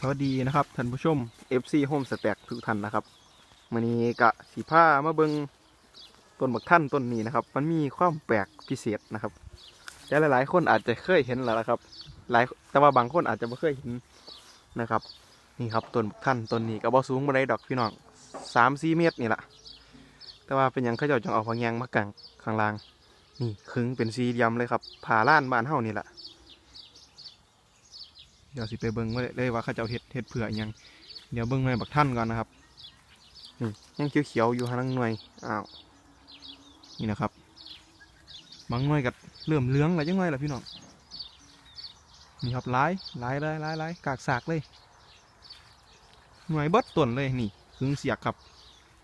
สวัสดีนะครับท่านผู้ชม FC Home Stack ทุกท่านนะครับมื้อนี้กะสีผ้ามาเบิงต้นบักท่านต้นนี้นะครับ มันมีความแปลกพิเศษนะครับแต่หลายๆ คนอาจจะเคยเห็นแล้วนะครับ หลายแต่ว่าบางคนอาจจะไม่เคยเห็นนะครับ นี่ครับต้นบักท่านต้นนี้ก็บ่สูงบ่ได้ดอกพี่น้องสามสี่เมตรนี่แหละแต่ว่าเป็นยังเขาเจ้าจังเอาพะแยงมากังข้างล่าง นี่ขึงเป็นสี่เหลี่ยมเลยครับผ่าล้านบ้านเฮานี่แหละ เดี๋ยวสิไปเบิ้งไว้เลยว่าเขาเจ้าเห็ดเห็ดเผื่ออิหยังเดี๋ยวเบิ้งหน่วยบักท่านก่อนนะครับนี่ยังเขียวๆอยู่หานังหน่วยอ้าวนี่นะครับบางหน่วยกับเริ่มเหลื้องแล้วจังหน่อยล่ะพี่น้องนี่ครับหลายหลายเลยหลายลายกากสากเลย หน่วยเบิดต้นเลยนี่คึงเสียกครับ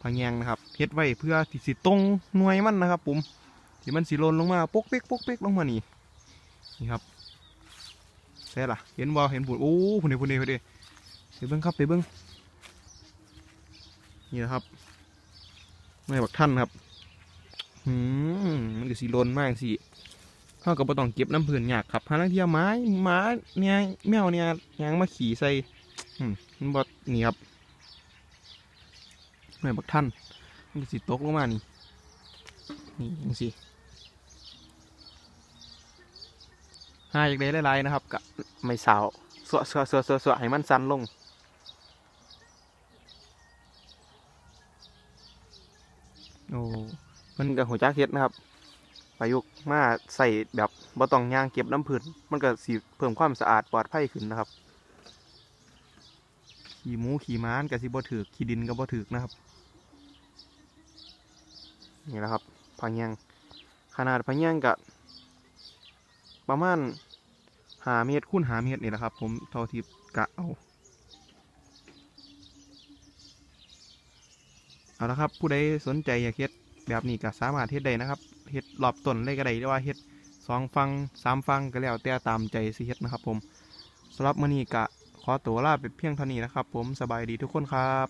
พะแยงนะครับเฮ็ดไว้เพื่อที่สิตรงหน่วยมันนะครับผมที่มันสิลนลงมาปกเป๊กปกเป๊กลงมานี่นี่ครับ ใช่ล่ะ เห็นบ่เห็นบุญโอ้พุ่นนี่พุ่นนี่พุ่นนี่ไปเบิ้งครับไปเบิ้งนี่นะครับไม่บักท่านครับหืมมันก็สีลนมากสิเท่ากับบ่ต้องเก็บน้ำผื่นยากครับหาลังเทียไม้หมาเนี่ยแมวเนี่ยยางมาขี่ใส่อืมมันบ่นี่ครับไม่บักท่านมันก็สีตกลงมานี่นี่จังสิ หาอยากได้หลายๆนะครับกะไม่สาวสวสวสวสวสวให้มันสั้นลงโอ้มันกับหัวจักเฮ็ดนะครับประยุกต์มาใส่แบบบ่ต้องย่างเก็บน้ำพื้นมันก็สีเพิ่มความสะอาดปลอดภัยขึ้นนะครับ ขี่หมูขี่ม้านกับสิบ่ถือขี่ดินกับบ่ถือนะครับ นี่แหละครับพังยังขนาดพังยังกับ ประมาณหาเมตรคูณหาเมตรนี่แหละครับ ผมเท่าที่กะเอาเอาละครับ ผู้ใดสนใจอยากเฮ็ดแบบนี้ก็สามารถเฮ็ดได้นะครับเฮ็ดรอบต้นเลยก็ได้หรือว่าเฮ็ดสองฟังสามฟังก็แล้วแต่ตามใจสิเฮ็ดนะครับ ผมสำหรับมื้อนี้ก็ขอตัวลาไปเพียงเท่านี้นะครับ ผมสบายดีทุกคนครับ